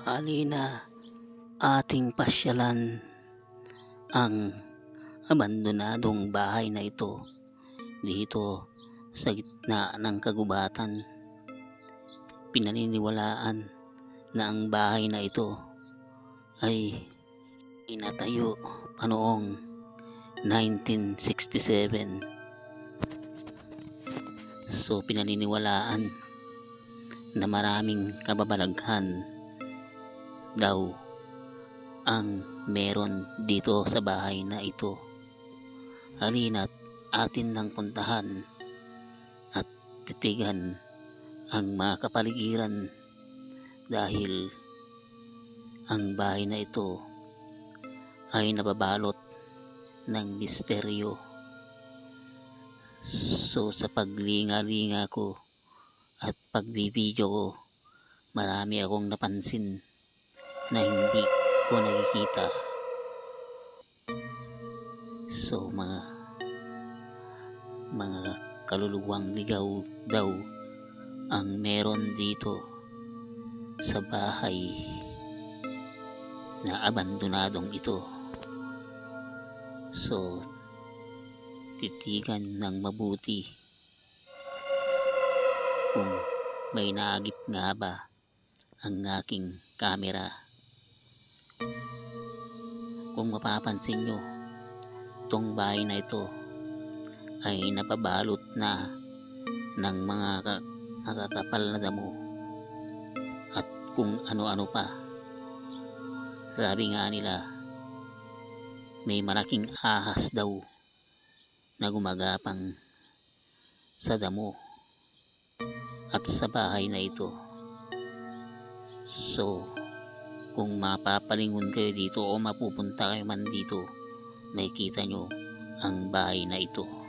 halina ating pasyalan ang abandonadong bahay na ito dito sa gitna ng kagubatan. Pinaniniwalaan na ang bahay na ito ay inatayo pa noong 1967. So pinaniniwalaan na maraming kababalaghan daw ang meron dito sa bahay na ito. Halina't atin nang puntahan at titigan ang mga kapaligiran dahil ang bahay na ito ay nababalot ng misteryo. So sa paglinga-linga ko at pagbibideo ko, marami akong napansin na hindi ko nakikita. So mga mga kaluluwang ligaw daw ang meron dito sa bahay na abandonadong ito. So, titigan ng mabuti kung may naagip nga ba ang aking camera. Kung mapapansin nyo, itong bahay na ito ay napabalot na ng mga ka- nakakapal na damo at kung ano-ano pa. Sabi nga nila, may malaking ahas daw na gumagapang sa damo at sa bahay na ito. So, kung mapapalingon kayo dito o mapupunta kayo man dito, makikita nyo ang bahay na ito.